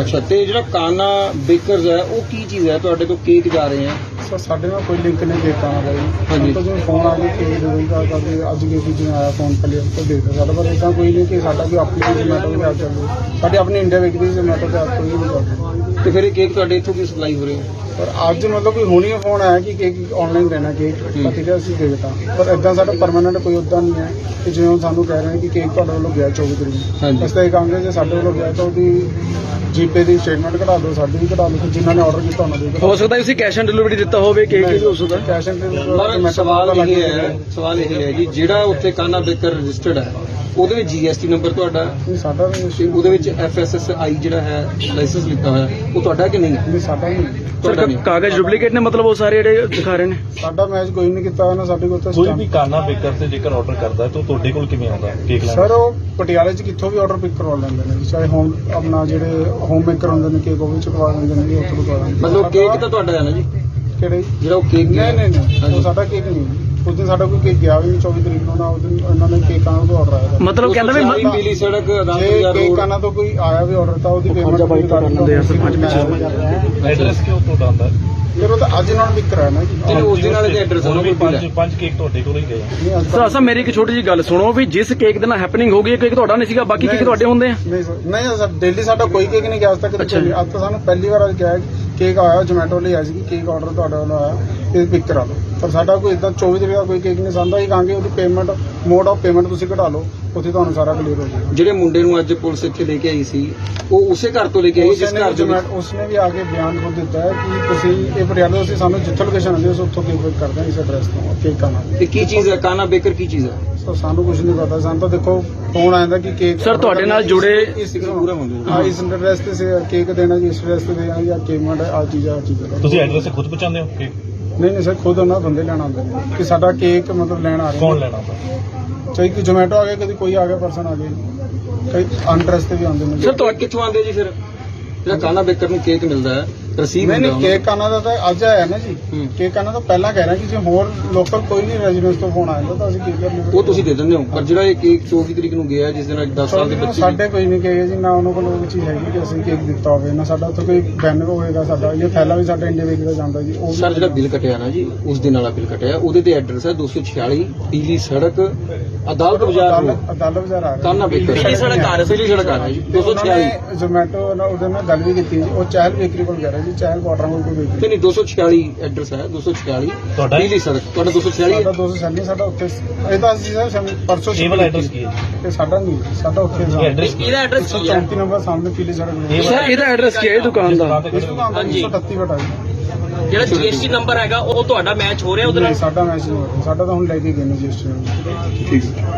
ਅੱਛਾ ਤੇ ਜਿਹੜਾ ਕਾਨਾ ਬੇਕਰਸ ਹੈ ਉਹ ਕੀ ਚੀਜ਼ ਹੈ? ਤੁਹਾਡੇ ਤੋਂ ਕੇਕ ਜਾ ਰਹੇ ਆ ਸਰ ਸਾਡੇ ਨਾਲ ਕੋਈ ਲਿੰਕ ਨਹੀਂ ਕੀਤਾ ਨਾ ਬਾਈ ਹਾਂਜੀ। ਤਾਂ ਜਿਵੇਂ ਫੋਨ ਆ ਗਿਆ ਕਿ ਜਦੋਂ ਵੀ ਗੱਲ ਕਰਦੇ ਅੱਜ ਕੇ ਕੁਝ ਆਇਆ ਫੋਨ ਪਲੇ ਤਾਂ ਦੇ ਦਿਓ। ਸਾਡਾ ਪਰ ਇਦਾਂ ਕੋਈ ਨਹੀਂ ਕਿ ਸਾਡਾ ਕੋਈ ਆਪਣੀ ਜ਼ੋਮੈਟੋ ਦੇ ਆਪ ਚੱਲੂ ਸਾਡੀ ਆਪਣੀ ਇੰਡੀਆ ਵਿੱਚ ਦੀ ਜ਼ੋਮੈਟੋ ਦੇ ਆਪ ਕੋਈ ਨਹੀਂ ਤੇ ਫਿਰ ਇਹ ਕੇਕ ਤੁਹਾਡੇ ਇੱਥੋਂ ਕੀ ਸਪਲਾਈ ਹੋ ਰਹੀ ਹੈ? ਪਰ ਅੱਜ ਮਤਲਬ ਕੋਈ ਹੁਣੀ ਫੋਨ ਆਇਆ ਕਿ ਕੇਕ ਆਨਲਾਈਨ ਦੇਣਾ ਕੇਕ ਤਾਂ ਠੀਕ ਹੈ ਅਸੀਂ ਦੇ ਦਿੱਤਾ। ਪਰ ਇਦਾਂ ਸਾਡਾ ਪਰਮਾਨੈਂਟ ਕੋਈ ਉਦਾਂ ਨਹੀਂ ਹੈ ਕਿ ਜਿਵੇਂ ਸਾਨੂੰ ਕਹਿ ਰਹੇ ਨੇ ਕਿ ਕੇਕ ਤੁਹਾਡੇ ਵੱਲੋਂ ਗਿਆ 24 ਤਰੀਕ ਨੂੰ। ਇਸ ਤਰ੍ਹਾਂ ਇਹ ਕਹਾਂਗੇ ਜੇ ਸਾਡੇ ਵੱਲੋਂ ਗਿਆ ਤਾਂ ਉਹਦੀ ਜੀਪੇ ਦੀ ਸਟੇਟਮੈਂਟ ਕਢਾ ਦਿਓ ਸਾਡੀ ਵੀ ਕਢਾ ਲਓ ਜਿਨ੍ਹਾਂ ਨੇ ਆਰਡਰ ਕੀਤਾ ਉਹਨਾਂ ਦੀ ਹੋ ਸਕਦਾ ਤੁਸੀਂ ਕੈਸ਼ ਔਨ ਡਿਲੀਵਰੀ ਦਿੱਤਾ ਹੋਵੇ ਕੇਕ ਵੀ ਹੋ ਸਕਦਾ? ਕੈਸ਼ ਐਂਡ ਪਰ ਸਵਾਲ ਇਹ ਹੈ ਸਵਾਲ ਇਹ ਹੈ ਜੀ ਜਿਹੜਾ ਉੱਥੇ ਕਾਨਾ ਬੇਕਰ ਰਜਿਸਟਰਡ ਹੈ ਉਹਦੇ ਵਿੱਚ ਜੀਐਸਟੀ ਨੰਬਰ ਤੁਹਾਡਾ? ਨਹੀਂ ਸਾਡਾ ਵੀ ਉਹਦੇ ਵਿੱਚ ਐਫਐਸਐਸਆਈ ਜਿਹੜਾ ਹੈ ਲਾਇਸੈਂਸ ਲਿਖਿਆ ਹੋਇਆ ਉਹ ਤੁਹਾਡਾ ਕਿ ਨਹੀਂ? ਹੈ ਨਹੀਂ ਸਾਡਾ ਨਹੀਂ। ਤੁਹਾਡਾ ਕਾਗਜ਼ ਡੁਪਲੀਕੇਟ ਨੇ ਮਤਲਬ ਉਹ ਸਾਰੇ ਜਿਹੜੇ ਦਿਖਾ ਰਹੇ ਨੇ? ਸਾਡਾ ਮੈਚ ਕੋਈ ਨਹੀਂ ਕੀਤਾ ਉਹਨਾਂ ਸਾਡੇ ਕੋਲ ਤਾਂ ਕੋਈ ਵੀ ਕਾਨਾ ਬੇਕਰ ਤੇ ਜੇਕਰ ਆਰਡਰ ਕਰਦਾ ਹੈ ਤਾਂ ਤੁਹਾਡੇ ਕੋਲ ਕਿਵੇਂ ਆਉਂਦਾ? ਕੇਕ ਲੈਣ ਸਰ ਉਹ ਪਟਿਆਲੇ 'ਚ ਕਿੱਥੋਂ ਵੀ ਆਰਡਰ ਪਿਕ ਕਰਵਾ ਲੈਂਦੇ ਨੇ ਚਾਹੇ ਹੋਮ ਆਪਣਾ ਜਿਹੜੇ ਹੋਮ ਮੇਕਰ ਹੁੰਦੇ ਨੇ ਕੇਕ ਉਹ ਵੀ ਚੁਕਵਾ ਲੈਂਦੇ ਨੇ ਜੀ, ਉੱਥੋਂ ਨੇ। ਮਤਲਬ ਕੇਕ ਤਾਂ ਤੁਹਾਡਾ ਹੈ ਨਾ ਜੀ ਕਿਹੜੇ ਜਿਹੜਾ ਉਹ ਕੇਕ ਨਹੀਂ ਨਹੀਂ ਨਹੀਂ। ਉਹ ਸਾਡਾ ਕੇਕ ਨਹੀਂ ਉਸ ਦਿਨ ਸਾਡਾ ਕੋਈ ਕੇਕ ਗਿਆ ਵੀ ਨਹੀਂ 24 ਤਰੀਕ ਨੂੰ ਨਾ ਉਸ ਦਿਨ ਉਹਨਾਂ ਨੇ ਕੇਕਾਂ ਦਾ ਆਰਡਰ ਆਇਆ ਸੀ। ਮਤਲਬ ਕਹਿੰਦਾ ਵੀ ਮ- ਪੀਲੀ ਸੜਕ ਜੇ ਬਾਜ਼ਾਰ ਕੇਕ ਰੋਡ ਆਣਾ ਤੋਂ ਕੋਈ ਆਇਆ ਵੀ ਆਰਡਰ ਤਾਂ ਉਹਦੀ ਪੇਮੈਂਟ ਤਾਂ ਦੇ ਆ, ਸਰਪੰਚ ਪਿੱਛੇ। ਐਡਰੈਸ ਕਿਉਂ ਆਉਂਦਾ ਹੈ? ਫਿਰ ਉਹ ਤਾਂ ਅੱਜ ਨਾਲ ਕਰਾਇਆ ਨਾ ਜੀ ਤੇ ਉਸ ਦਿਨ ਵਾਲੇ ਦੇ ਐਡਰੈਸ ਉਹਨਾਂ ਵੀ ਕੋਲ ਪੰਜ ਪੰਜ ਕੇਕ ਤੁਹਾਡੇ ਕੋਲ ਹੀ ਗਏ ਆ। ਨਹੀਂ ਅੱਜ ਸਰ ਅਸਾਂ ਮੇਰੀ ਇੱਕ ਛੋਟੀ ਜਿਹੀ ਗੱਲ ਸੁਣੋ ਵੀ ਜਿਸ ਕੇਕ ਦੇ ਨਾਲ ਹੈਪਨਿੰਗ ਹੋ ਗਈ ਇਹ ਕੇਕ ਤੁਹਾਡਾ ਨਹੀਂ ਸੀਗਾ ਬਾਕੀ ਕੇਕ। ਤੁਹਾਡੇ ਹੁੰਦੇ ਆ ਨਹੀਂ ਸਰ ਨਹੀਂ ਸਰ ਦਿੱਲੀ ਸਾਡਾ ਕੋਈ ਕੇਕ ਨਹੀਂ ਗਿਆ ਅੱਜ ਤੱਕ ਜੀ। ਅੱਜ ਤਾਂ ਸਾਨੂੰ ਪਹਿਲੀ ਵਾਰ ਅੱਜ ਕਿਹਾ ਕੇਕ ਆਇਆ ਜੋਮੈਟੋ ਲਈ ਆਇਆ ਸੀ ਕੇਕ ਆਰਡਰ ਤੁਹਾਡੇ ਵੱਲੋਂ ਆਇਆ ਇਹ ਪਿਕ ਕਰਾ ਲਓ ਪਰ ਸਾਡਾ ਕੋਈ ਇਦਾਂ 24 ਤਰੀਕ ਦਾ ਕੋਈ ਕੇਕ ਨਹੀਂ ਸੰਦਾ ਹੀ ਕਹਾਂਗੇ ਉਹਦੀ ਪੇਮੈਂਟ ਮੋਡ ਆਫ ਪੇਮੈਂਟ ਤੁਸੀਂ ਕਢਾ ਲਓ ਉੱਥੇ ਤੁਹਾਨੂੰ ਸਾਰਾ ਕਲੀਅਰ ਹੋ ਜਾਏਗਾ। ਜਿਹੜੇ ਮੁੰਡੇ ਨੂੰ ਅੱਜ ਪੁਲਿਸ ਇੱਥੇ ਲੈ ਕੇ ਆਈ ਸੀ ਉਹ ਉਸੇ ਘਰ ਤੋਂ ਲੈ ਕੇ ਆਈ ਜਿਸ ਘਰ Zomato- ਉਸਨੇ ਵੀ ਆ ਕੇ ਬਿਆਨ ਖੁਦ ਦਿੱਤਾ ਹੈ ਕਿ ਤੁਸੀਂ ਇਹ ਪਟਿਆਲੇ ਤੋਂ ਅਸੀਂ ਸਾਨੂੰ ਜਿੱਥੋਂ ਲੋਕੇਸ਼ਨ ਆਉਂਦੀ ਅਸੀਂ ਉੱਥੋਂ ਕੇਕ ਕਰਦੇ ਹਾਂ ਇਸ ਐਡਰੈਸ ਤੋਂ ਕੇਕ ਆਣਾ ਤੇ ਕੀ ਚੀਜ਼ ਹੈ? ਕਾਨਾ ਬੇਕਰ ਕੀ ਚੀਜ਼ ਹੈ? ਸੋ ਸਾਨੂੰ ਕੁਝ ਨਹੀਂ ਪਤਾ। ਸਾਨੂੰ ਤਾਂ ਦੇਖੋ ਫੋਨ ਆਇਆ ਕਿ ਕੇਕ Sir, ਤੁਹਾਡੇ ਨਾਲ ਜੁੜੇ- ਇਸ ਪੂਰਾ ਮੰਗੋ ਹਾਂ ਇਸ ਐਡਰੈਸ ਤੇ ਸੇ ਕੇਕ ਦੇਣਾ ਜੀ ਇਸ ਐਡਰੈਸ ਤੇ ਦੇਣਾ ਜਾਂ ਪੇਮੈਂਟ ਆ ਚੀਜ਼ ਆ ਚੀਜ਼। ਦਾ। ਤੁਸੀਂ ਐਡਰੈਸ ਖੁਦ ਪਹੁੰਚਾਉਂਦੇ ਹੋ ਕੇਕ ਨਹੀਂ ਨਹੀਂ ਸਰ ਖੁਦ ਉਹਨਾਂ ਬੰਦੇ ਲੈਣ ਆਉਂਦੇ ਨੇ। ਕਿ ਸਾਡਾ ਕੇਕ ਮਤਲਬ ਲੈਣ ਆ ਰਹੇ ਕੌਣ। ਲੈਣਾ ਹੁੰਦਾ ਚਾਹੇ ਕਿ ਜੋਮੈਟੋ ਆ ਗਿਆ ਕਦੀ ਕੋਈ ਆ ਗਿਆ ਪਰਸਨ ਆ ਗਿਆ ਕਈ ਅਨਡਰੈਸ ਤੇ ਵੀ ਆਉਂਦੇ ਨੇ। ਸਰ ਤੁਹਾਡੇ ਕਿੱਥੋਂ ਆਉਂਦੇ ਜੀ ਫਿਰ? ਜਿਹੜਾ ਕਾਨਾ ਬੇਕਰ ਨੂੰ ਕੇਕ ਮਿਲਦਾ ਹੈ ਰਸੀਦ ਨਹੀਂ ਨਹੀਂ ਕੇਕ ਆਣਾ ਦਾ ਤਾਂ ਅੱਜ ਆਇਆ ਨਾ ਜੀ। ਕੇਕ ਆਣਾ ਤਾਂ ਪਹਿਲਾਂ ਕਹਿ ਰਿਹਾ ਕਿ ਜੇ ਹੋਰ ਲੋਕਲ ਕੋਈ ਨਹੀਂ ਰੈਜ਼ੀਡੈਂਸ ਤੋਂ ਫੋਨ ਆਇਆ ਤਾਂ ਅਸੀਂ ਕੇਕ ਕਰਨੇ ਉਹ ਤੁਸੀਂ ਦੇ ਦਿੰਦੇ ਹੋ। ਪਰ ਜਿਹੜਾ ਇਹ ਕੇਕ 24 ਤਰੀਕ ਨੂੰ ਗਿਆ ਜਿਸ ਦਿਨ 10 ਸਾਲ ਦੇ ਬੱਚੇ ਸਾਡੇ ਕੋਈ ਨਹੀਂ ਕਹੇਗਾ ਜੀ ਨਾ ਉਹਨਾਂ ਕੋਲ ਉਹ ਚੀਜ਼ ਹੈਗੀ ਕਿ ਅਸੀਂ ਕੇਕ ਦਿੱਤਾ ਹੋਵੇ ਨਾ ਸਾਡਾ ਉੱਥੇ ਕੋਈ ਬੈਨਰ ਹੋਏਗਾ ਸਾਡਾ ਇਹ ਥੈਲਾ ਵੀ ਸਾਡਾ ਇੰਡੀਆ ਵੇਚਦਾ ਜਾਂਦਾ ਜੀ ਉਹ ਸਰ ਜਿਹੜਾ ਬਿੱਲ ਕਟਿਆ ਨਾ ਜੀ ਉਸ ਦਿਨ ਵਾਲਾ ਬਿੱਲ ਕਟਿਆ। ਉਹਦੇ ਤੇ ਐਡਰੈਸ ਹੈ 246 ਪੀਲੀ ਸੜਕ ਅਦਾਲਤ ਬਾਜ਼ਾਰ ਅਦਾਲਤ ਬਾਜ਼ਾਰ ਆ ਰਿਹਾ। ਕਾਨਾ ਬੇਕਰ। ਪੀਲੀ ਸੜਕ ਆ ਰਹੀ। ਪੀਲੀ ਸੜਕ ਆ ਰਹੀ ਜੀ। ਤੇ ਉਹਨਾਂ 246 ਨੇ ਜ਼ੋਮੈਟੋ ਨਾਲ ਉਹਦੇ ਨਾਲ ਗੱਲ ਵੀ ਕੀਤੀ ਉਹ ਚਾਹਲ ਬੇਕਰੀ ਕੋਲ ਗਿਆ ਰਿਹਾ ਜੀ ਚਾਹਲ ਕੁਆਟਰਾਂ ਕੋਲ ਕੋਈ ਬੇਕਰੀ ਤੇ ਨਹੀਂ 246 ਐਡਰੈਸ ਹੈ 246 ਤੁਹਾਡਾ? ਸੜਕ ਤੁਹਾਡਾ 246 ਸਾਡਾ ਹੈ 246 ਸਾਡਾ ਉੱਥੇ ਇਹ ਤਾਂ ਅਸੀਂ ਸਰ ਸਾਨੂੰ ਪਰਸੋਂ ਐਡਰੈਸ ਕੀ ਹੈ? ਤੇ ਸਾਡਾ ਨਹੀਂ ਸਾਡਾ ਉੱਥੇ ਇਹ ਐਡਰੈਸ ਇਹਦਾ ਐਡਰੈਸ ਕੀ ਹੈ? 34 ਨੰਬਰ ਸਾਹਮਣੇ ਪੀਲੀ ਸੜਕ ਇਹ ਨੂੰ ਸਰ ਇਹਦਾ ਐਡਰੈਸ ਕੀ ਹੈ? ਇਹ ਦੁਕਾਨ ਦਾ? ਇਸ 138 ਬਟਾ ਜਿਹੜਾ ਜੀਐਸਟੀ ਨੰਬਰ ਹੈਗਾ ਉਹ ਤੁਹਾਡਾ ਮੈਚ ਹੋ ਰਿਹਾ ਉਹਦੇ ਨਾਲ ਨਹੀਂ ਸਾਡਾ ਮੈਸੇਜ ਨਹੀਂ ਹੋ ਰਿਹਾ। ਸਾਡਾ ਤਾਂ ਹੁਣ ਲੈ ਕੇ ਗਏ ਨੇ ਰਜਿਸਟਰ ਠੀਕ ਹੈ।